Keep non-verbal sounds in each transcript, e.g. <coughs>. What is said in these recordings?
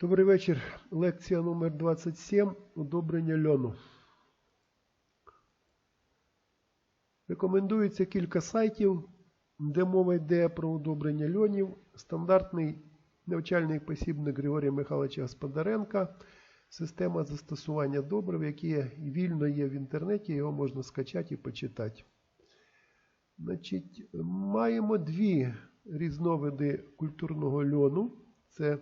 Добрий вечір. Лекція номер 27. Удобрення льону. Рекомендується кілька сайтів, де мова йде про удобрення льонів. Стандартний навчальний посібник Григорія Михайловича Господаренка. Система застосування добрив, які вільно є в інтернеті, його можна скачати і почитати. Значить, маємо дві різновиди культурного льону. Це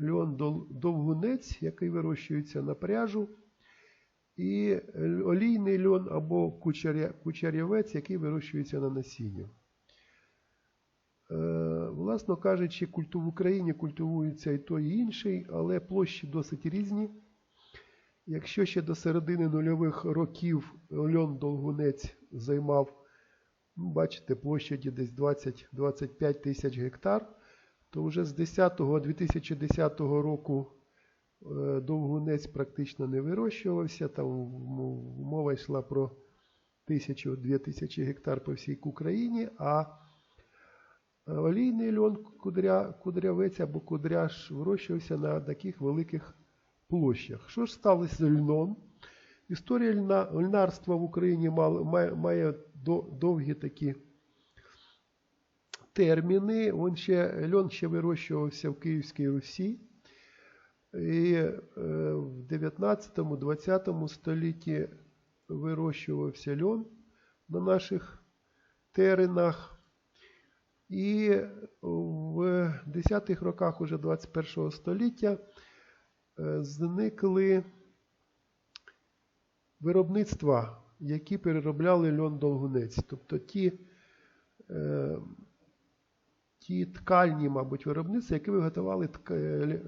льон довгунець, який вирощується на пряжу, і олійний льон або кучеря- кучерявець, який вирощується на насінні. Е, Власно кажучи, в Україні культивується і той, і інший, але площі досить різні. Якщо ще до середини нульових років льон довгунець займав, ну, бачите, площаді десь 20-25 тисяч гектар, то вже з 10 2010 року е, довгунець практично не вирощувався. Там мова йшла про 1000-2 тисячі гектар по всій Україні, а олійний льон кудря, кудрявець або кудряш вирощувався на таких великих площах. Що ж сталося з льном? Історія льна, льнарства в Україні має довгі такі терміни. Он ще, льон ще вирощувався в Київській Русі. І е, в 19-20 столітті вирощувався льон на наших теренах. І в 10-х роках уже 21 століття е, зникли виробництва, які переробляли льон довгунець. Тобто ті, е, ті ткальні, мабуть, виробництва, які виготовляли тк-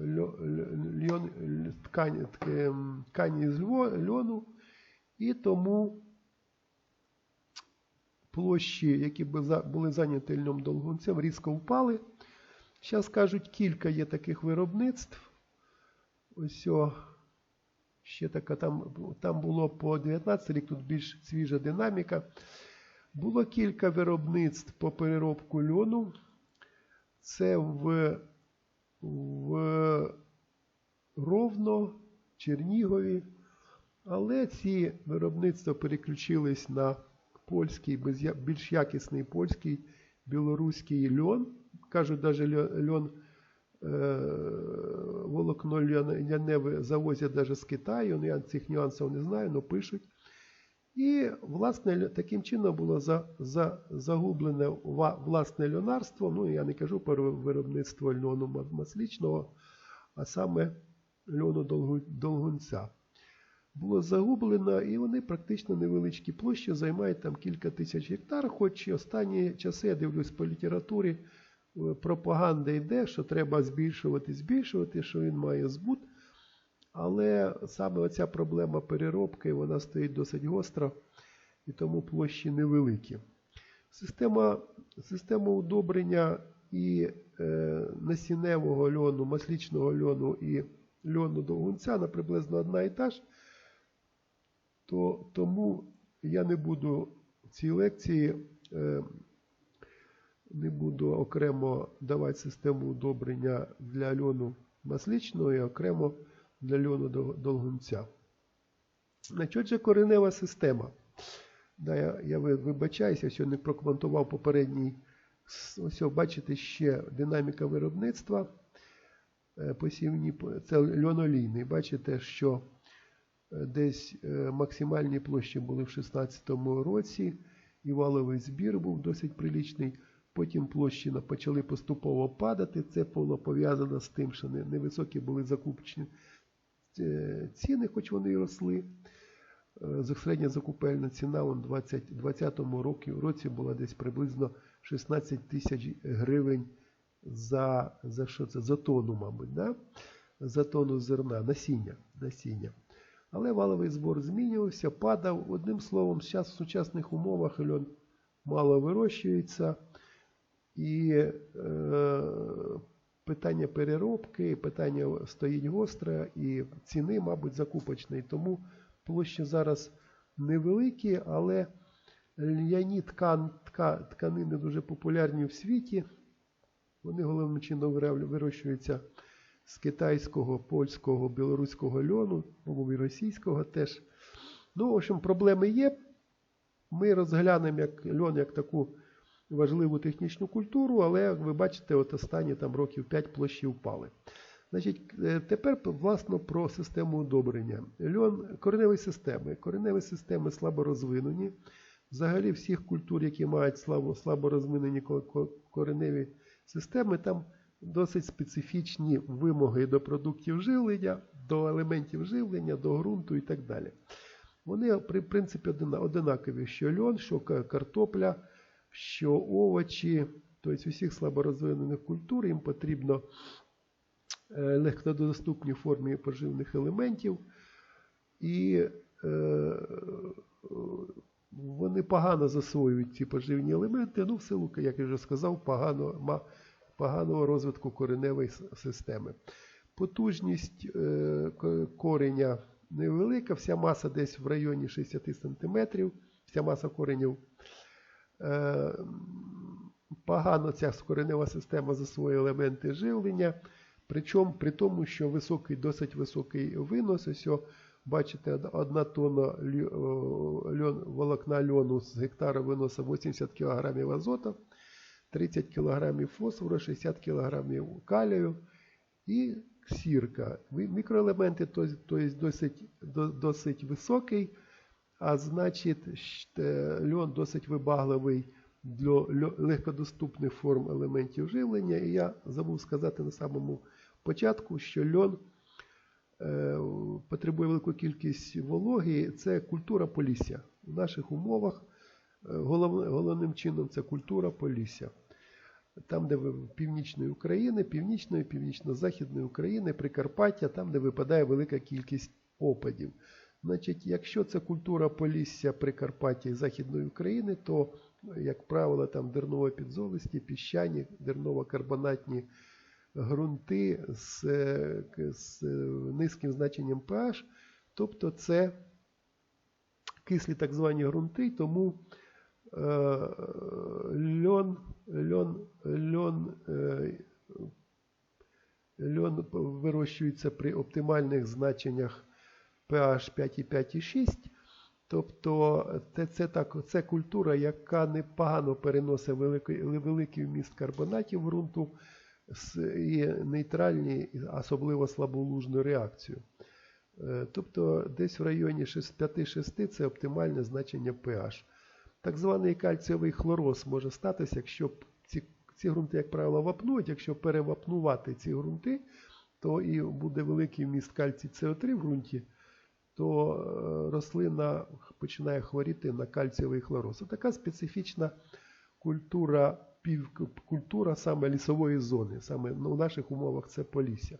ткані з льону, і тому площі, які були зайняті льном довгунцем, різко впали. Зараз кажуть, кілька є таких виробництв. Ось о, ще така там, там було по 19 рік, тут більш свіжа динаміка. Було кілька виробництв по переробку льону. Це в, в Ровно, Чернігові. Але ці виробництва переключились на польський, більш якісний польський, білоруський льон. Кажуть, навіть льон, е, волокно льоне завозять навіть з Китаю. Ну, я цих нюансів не знаю, але пишуть. І, власне, таким чином було за, за, загублене власне льонарство. Ну, я не кажу про виробництво льону ма- маслічного, а саме льону долгунця. Було загублено, і вони практично невеличкі площі займають там кілька тисяч гектар. Хоч і останні часи я дивлюсь по літературі, е, пропаганда йде, що треба збільшувати, збільшувати, що він має збут. Але саме оця проблема переробки вона стоїть досить гостро, і тому площі невеликі. Система, система удобрення і е, насінневого льону, маслічного льону і льону довгунця на приблизно одна і та ж. То, тому я не буду в цій лекції е, не буду окремо давати систему удобрення для льону масличного і окремо для льону долгунця. Значить, отже, коренева система. Да, я, я ви- вибачаюся, що не прокоментував попередній. Ось, бачите, ще динаміка виробництва. Е, Посівні, це льонолійний. Бачите, що е, десь е, максимальні площі були в 2016 році, і валовий збір був досить прилічний. Потім площі почали поступово падати. Це було пов'язано з тим, що невисокі були закупочні е, ціни, хоч вони і росли. Е, Середня закупельна ціна у 2020 році, році була десь приблизно 16 тисяч гривень за, за що це? За тонну, мабуть, да? за тонну зерна, насіння. насіння. Але валовий збор змінювався, падав. Одним словом, зараз в сучасних умовах льон мало вирощується. І е, питання переробки, питання стоїть гостре, і ціни, мабуть, закупочної. Тому площі зараз невеликі, але ляні ткан, тка, тканини дуже популярні в світі. Вони головним чином вирощуються з китайського, польського, білоруського льону, по-моєму, і російського теж. Ну, в общем, проблеми є. Ми розглянемо як льон як таку важливу технічну культуру, але, як ви бачите, от останні там років 5 площі впали. Значить, е, тепер власно про систему удобрення. Льон кореневі системи. Кореневі системи слабо розвинені. Взагалі, всіх культур, які мають слабо, слабо розвинені ко- ко- кореневі системи, там досить специфічні вимоги до продуктів живлення, до елементів живлення, до ґрунту і так далі. Вони, при принципі, одинакові, що льон, що картопля, що овочі, тобто усіх слаборозвинених культур їм потрібно е, легкодоступні формі поживних елементів, і е, вони погано засвоюють ці поживні елементи, ну, в силу, як я вже сказав, погано, поганого розвитку кореневої системи. Потужність е, кореня невелика, вся маса десь в районі 60 см, вся маса коренів. Е, Погано ця коренева система засвоює елементи живлення, причому при тому, що високий, досить високий винос. Ось, бачите, одна тонна льо- льон, волокна льону з гектара виносить 80 кг азоту, 30 кг фосфору, 60 кг калію і сірка. Мікроелементи то- тобто досить, до- досить високий, а значить льон досить вибагливий для легкодоступних форм елементів живлення. І я забув сказати на самому початку, що льон е, потребує велику кількість вологи. Це культура полісся. В наших умовах е, голов- головним чином це культура полісся. Там, де ви північної України, північної, північно-західної України, Прикарпаття, там, де випадає велика кількість опадів. Значить, якщо це культура Полісся, Прикарпаття і Західної України, то, як правило, там дерново-підзолисті, піщані, дерново-карбонатні ґрунти з, з низьким значенням pH, тобто це кислі так звані ґрунти, тому е, льон, льон, льон, е, льон вирощується при оптимальних значеннях pH 5,5 і 6. Тобто це, це, так, це культура, яка непогано переносить великий, великий вміст карбонатів ґрунту і нейтральні, особливо слаболужну реакцію. Е, Тобто десь в районі 5-6 це оптимальне значення pH. Так званий кальцієвий хлороз може статися, якщо ці, ці ґрунти, як правило, вапнують. Якщо перевапнувати ці ґрунти, то і буде великий вміст кальцій СО3 в ґрунті, то е, рослина починає хворіти на кальцієвий хлороз. Така специфічна культура, культура саме лісової зони. Саме ну, в наших умовах це полісся,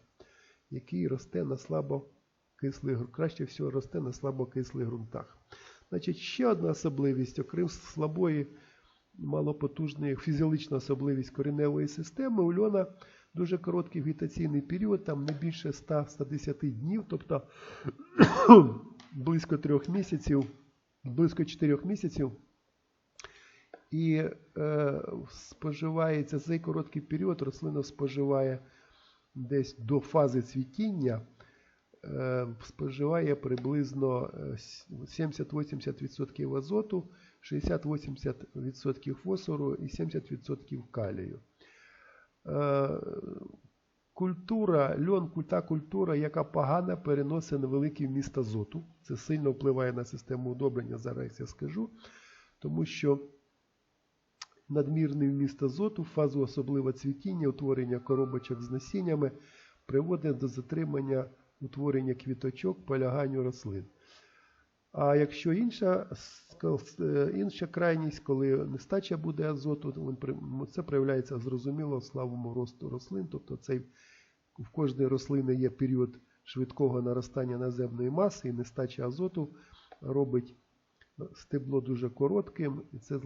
який росте на слабокислих, краще всього росте на слабокислих ґрунтах. Значить, ще одна особливість, окрім слабої, малопотужної фізіологічна особливість кореневої системи, у льона дуже короткий вегетаційний період, там не більше 100-110 днів, тобто <clears throat> близько 3 місяців, близько 4 місяців. І е, споживається за цей короткий період, рослина споживає десь до фази цвітіння, е, споживає приблизно е, 70-80% азоту, 60-80% фосфору і 70% калію. Культура, льон, та культура, яка погано переносить невеликий вміст азоту. Це сильно впливає на систему удобрення, зараз я скажу. Тому що надмірний вміст азоту, в фазу особливо цвітіння, утворення коробочок з насіннями приводить до затримання утворення квіточок, поляганню рослин. А якщо інша, е, інша крайність, коли нестача буде азоту, це проявляється зрозуміло в слабому росту рослин. Тобто цей, в кожної рослини є період швидкого наростання наземної маси і нестача азоту робить стебло дуже коротким, і це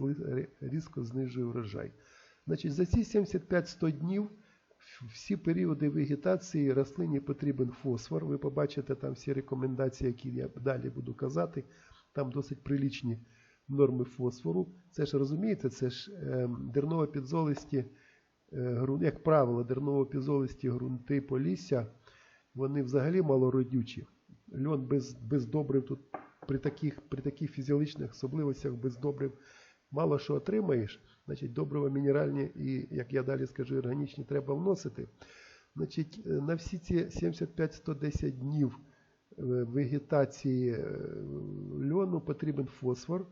різко знижує врожай. Значить, за ці 75-100 днів всі періоди вегетації рослині потрібен фосфор. Ви побачите там всі рекомендації, які я далі буду казати. Там досить прилічні норми фосфору. Це ж розумієте, це ж е, дерново-підзолисті е, як правило, дерново-пізолисті ґрунти Полісся, вони взагалі малородючі. Льон без, без добрив тут при таких, при таких фізіологічних особливостях без добрив мало що отримаєш. Значить, добрива мінеральні і, як я далі скажу, органічні треба вносити. Значить, е, на всі ці 75-110 днів е, вегетації е, льону потрібен фосфор.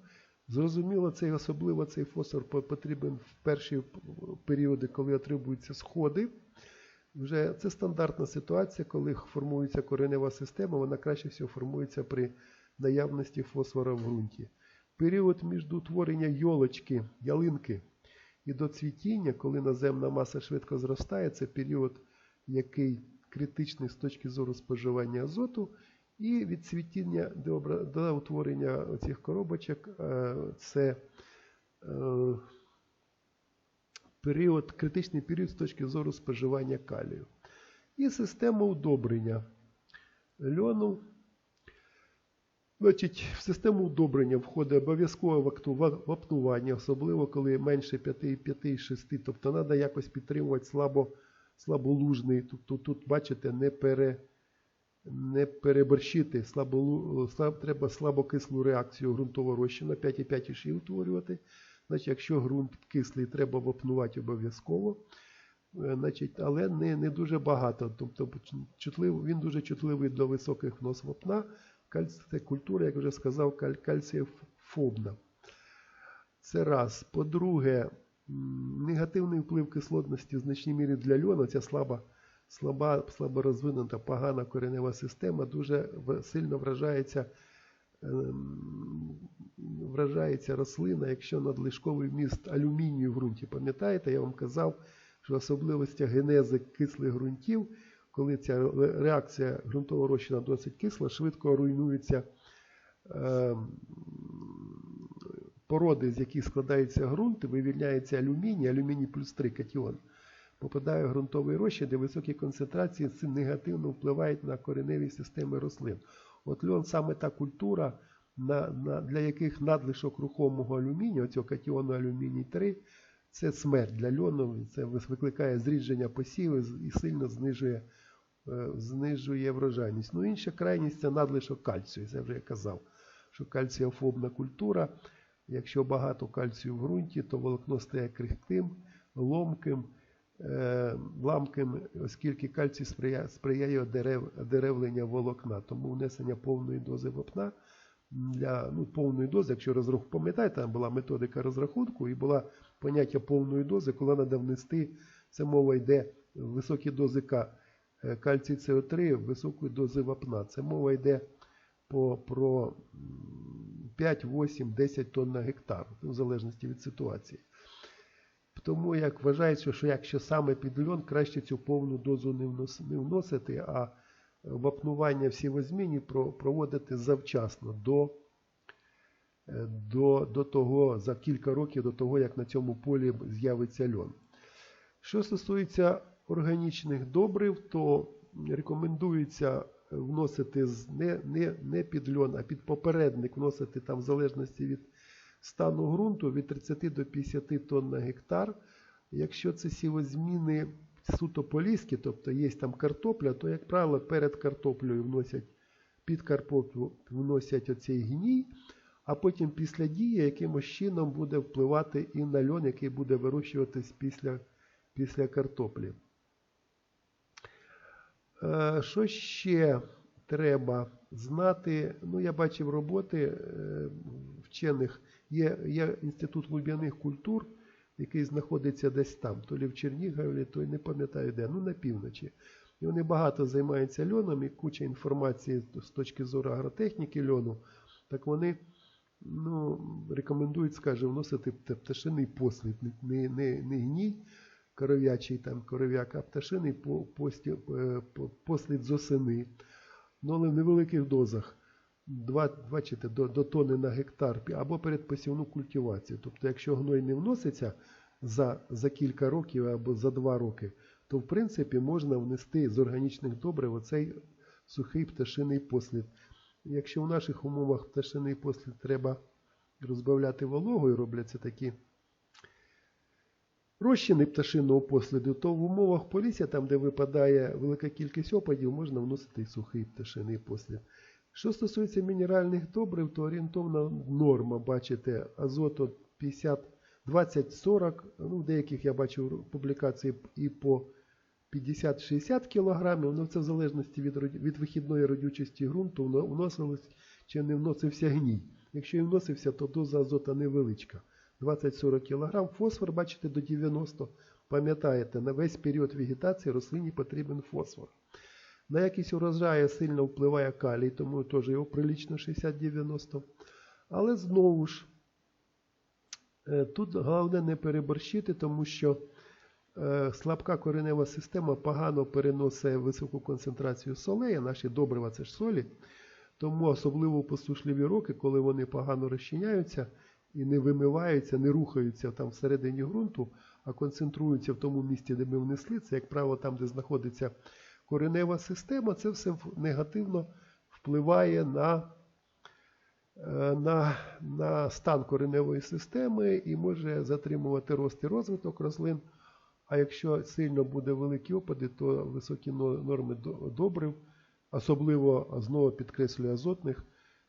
Зрозуміло, цей особливо цей фосфор потрібен в перші періоди, коли отримуються сходи. Вже це стандартна ситуація, коли формується коренева система, вона краще всього формується при наявності фосфора в ґрунті. Період між утворення йолочки, ялинки і до цвітіння, коли наземна маса швидко зростає, це період, який критичний з точки зору споживання азоту, і від цвітіння до, до утворення цих коробочок е, це е, період, критичний період з точки зору споживання калію. І система удобрення льону. Значить, в систему удобрення входить обов'язкове вапнування, особливо коли менше 5,5-6, тобто треба якось підтримувати слабо, слаболужний. Тобто тут, бачите, не, пере, не переборщити, слаболу, слаб, треба слабокислу реакцію ґрунтового розчину, 5,5 утворювати. Значить, якщо ґрунт кислий, треба вапнувати обов'язково. Е, Значить, але не, не дуже багато. Тобто чутлив, він дуже чутливий до високих внос вапна. Це культура, як вже сказав, каль, кальцієфобна. Це раз. По-друге, негативний вплив кислотності в значній мірі для льону, ця слаба, слаба, слабо розвинута, погана коренева система дуже сильно вражається, ем, вражається рослина, якщо надлишковий вміст алюмінію в ґрунті. Пам'ятаєте, я вам казав, що особливості генези кислих ґрунтів, коли ця реакція ґрунтового розчина досить кисла, швидко руйнуються ем, породи, з яких складається ґрунт, вивільняється алюміній, алюміній плюс 3 катіон. Попадає в ґрунтовий розчин, де високі концентрації цим негативно впливають на кореневі системи рослин. От льон саме та культура, на, на, для яких надлишок рухомого алюмінію, цього катіону алюміній 3, це смерть для льону, це викликає зрідження посівів і сильно знижує, знижує врожайність. Ну, інша крайність це надлишок кальцію. Це вже я казав, що кальціофобна культура. Якщо багато кальцію в ґрунті, то волокно стає крихким, ломким, е, ламким, оскільки кальцій сприяє, сприяє дерев, деревлення волокна. Тому внесення повної дози вапна для ну, повної дози, якщо розрахунку, пам'ятаєте, там була методика розрахунку і була поняття повної дози, коли треба внести, це мова йде високі дози К, е, кальцій СО3, високої дози вапна. Це мова йде по, про 5, 8, 10 тонн на гектар, в залежності від ситуації. Тому як вважається, що якщо саме під льон, краще цю повну дозу не, вносити, а вапнування всі возмінні про- проводити завчасно до, е, до, до того, за кілька років до того, як на цьому полі з'явиться льон. Що стосується органічних добрив, то рекомендується вносити не, не, не під льон, а під попередник вносити там в залежності від стану ґрунту від 30 до 50 тонн на гектар. Якщо це сівозміни суто поліські, тобто є там картопля, то, як правило, перед картоплею вносять під картоплю вносять оцей гній, а потім після дії якимось чином буде впливати і на льон, який буде вирощуватись після, після картоплі. Е, Що ще треба знати? Ну, я бачив роботи е, вчених. Є, є інститут глуб'яних культур, який знаходиться десь там, то лі в Чернігові, то й не пам'ятаю де, ну на півночі. І вони багато займаються льоном і куча інформації з точки зору агротехніки льону. Так вони ну, рекомендують, скажімо, вносити пта- пташиний послід, не, не, не гній коров'ячий там коров'як, а пташиний е, по- послід з осени. Ну, але в невеликих дозах. Два, бачите, до, до тони на гектар або передпосівну культивацію. Тобто, якщо гной не вноситься за, за кілька років або за два роки, то в принципі можна внести з органічних добрив оцей сухий пташиний послід. Якщо в наших умовах пташиний послід треба розбавляти вологою, робляться такі розчини пташиного посліду, то в умовах полісся, там де випадає велика кількість опадів, можна вносити сухий пташиний послід. Що стосується мінеральних добрив, то орієнтовна норма, бачите, азоту 50, 20-40, ну, деяких я бачив публікації і по 50-60 кг, ну це в залежності від, від вихідної родючості ґрунту вно- вносилось чи не вносився гній. Якщо і вносився, то доза азота невеличка. 20-40 кг. Фосфор, бачите, до 90. Пам'ятаєте, на весь період вегетації рослині потрібен фосфор. На якість урожаю сильно впливає калій, тому теж його прилічно 60-90. Але знову ж, е, тут головне не переборщити, тому що е, слабка коренева система погано переносить високу концентрацію солей, а наші добрива це ж солі. Тому особливо посушливі роки, коли вони погано розчиняються і не вимиваються, не рухаються там всередині ґрунту, а концентруються в тому місці, де ми внесли, це, як правило, там, де знаходиться коренева система, це все негативно впливає на, е, на, на стан кореневої системи і може затримувати рост і розвиток рослин. А якщо сильно буде великі опади, то високі норми добрив, особливо знову підкреслюю азотних,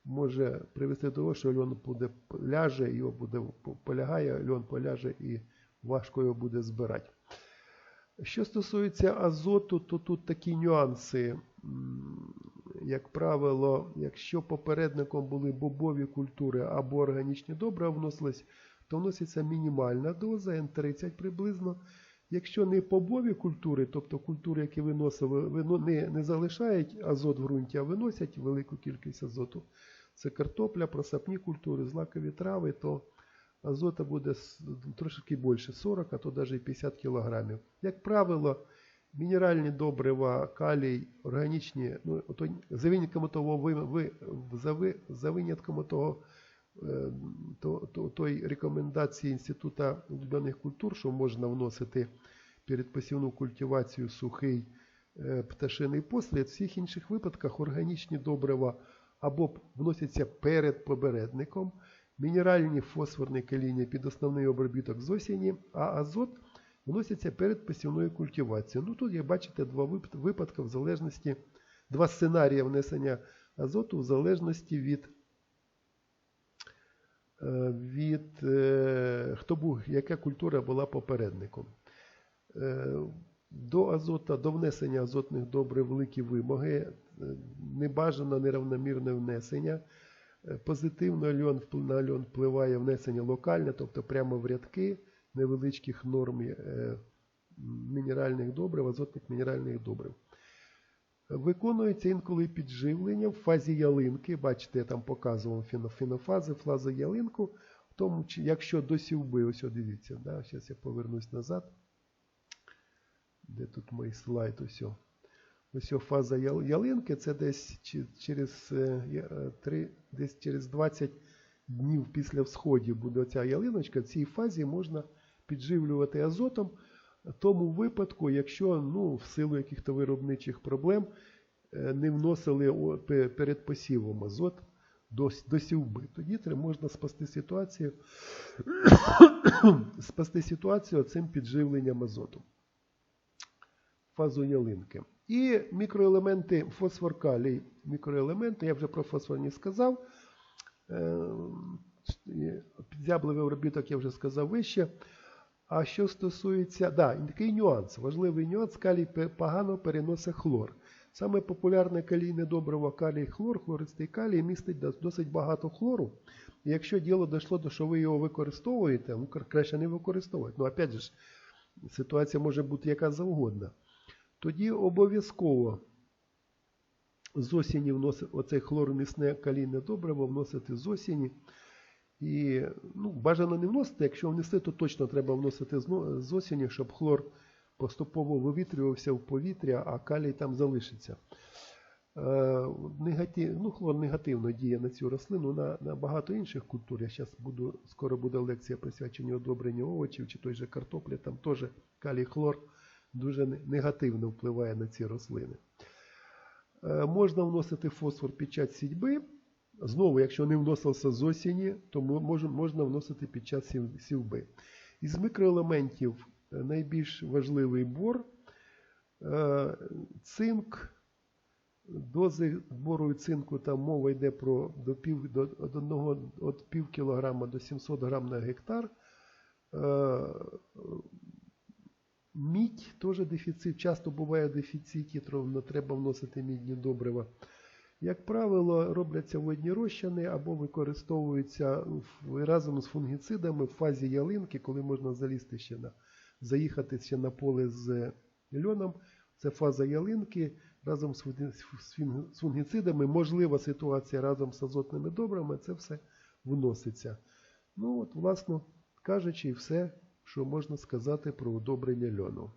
може привести до того, що льон буде ляже, його буде полягає, льон поляже і важко його буде збирати. Що стосується азоту, то тут такі нюанси. Як правило, якщо попередником були бобові культури або органічні добрива вносились, то вноситься мінімальна доза, Н30 приблизно. Якщо не побові культури, тобто культури, які виносили, вино- не, не залишають азот в ґрунті, а виносять велику кількість азоту, це картопля, просапні культури, злакові трави, то азота буде трошки більше 40, а то навіть 50 кг. Як правило, мінеральні добрива, калій, органічні, ну, ото, за винятком того, ви, ви, за, ви, за винятком того, то, то, той рекомендації Інституту улюблених культур, що можна вносити перед посівну культивацію сухий е, пташиний послід, в всіх інших випадках органічні добрива або вносяться перед попередником, мінеральні фосфорні калійні під основний обробіток з осені, а азот вносяться перед посівною культивацією. Ну тут, як бачите, два випадки в залежності, два сценарії внесення азоту в залежності від, від е, хто був, яка культура була попередником. Е, До азота, до внесення азотних добрив великі вимоги, е, небажано неравномірне внесення. Е, Позитивно льон, на льон впливає внесення локальне, тобто прямо в рядки невеличких норм е, мінеральних добрив, азотних мінеральних добрив. Виконується інколи підживлення в фазі ялинки. Бачите, я там показував фіно- фінофази, фазу ялинку. В тому, якщо до сівби, ось дивіться, да, зараз я повернусь назад. Де тут мій слайд? Ось. Ось фаза ялинки, це десь через, е, е, десь через 20 днів після всходів буде оця ялиночка. В цій фазі можна підживлювати азотом. Тому випадку, якщо ну, в силу яких-то виробничих проблем е, не вносили перед посівом азот до, до сівби, тоді можна спасти ситуацію, <coughs> спасти ситуацію цим підживленням азоту. Фазу ялинки. І мікроелементи фосфор калій. Мікроелементи, я вже про фосфор не сказав. Е, Підзябливий обробіток я вже сказав вище. А що стосується, да, такий нюанс, важливий нюанс, калій погано переносить хлор. Саме популярне калійне добриво калій хлор, хлористий калій містить досить багато хлору. І якщо діло дійшло до, що ви його використовуєте, ну краще не використовувати. Ну, опять же, ситуація може бути яка завгодна. Тоді обов'язково з осені вносити оцей хлоромісне калійне добриво вносити з осені. І ну, бажано не вносити, якщо внести, то точно треба вносити з, осені, щоб хлор поступово вивітрювався в повітря, а калій там залишиться. Е, негатив, ну, хлор негативно діє на цю рослину, на, на багато інших культур. Я зараз буду, скоро буде лекція присвячена одобренню овочів чи той же картоплі, там теж калій хлор дуже негативно впливає на ці рослини. Е, Можна вносити фосфор під час сідьби. Знову, якщо не вносився з осені, то можна вносити під час сівби. Із мікроелементів е, найбільш важливий бор. Е, Цинк. Дози збору цинку там мова йде про до пів, до, від одного, від пів кілограма до 700 грам на гектар. Е, Мідь теж дефіцит. Часто буває дефіцит, треба вносити мідні добрива. Як правило, робляться водні розчини або використовуються разом з фунгіцидами в фазі ялинки, коли можна залізти ще на заїхати ще на поле з льоном. Це фаза ялинки разом з фунгіцидами. Можлива ситуація разом з азотними добривами, це все вноситься. Ну от, власно кажучи, все, що можна сказати про удобрення льону.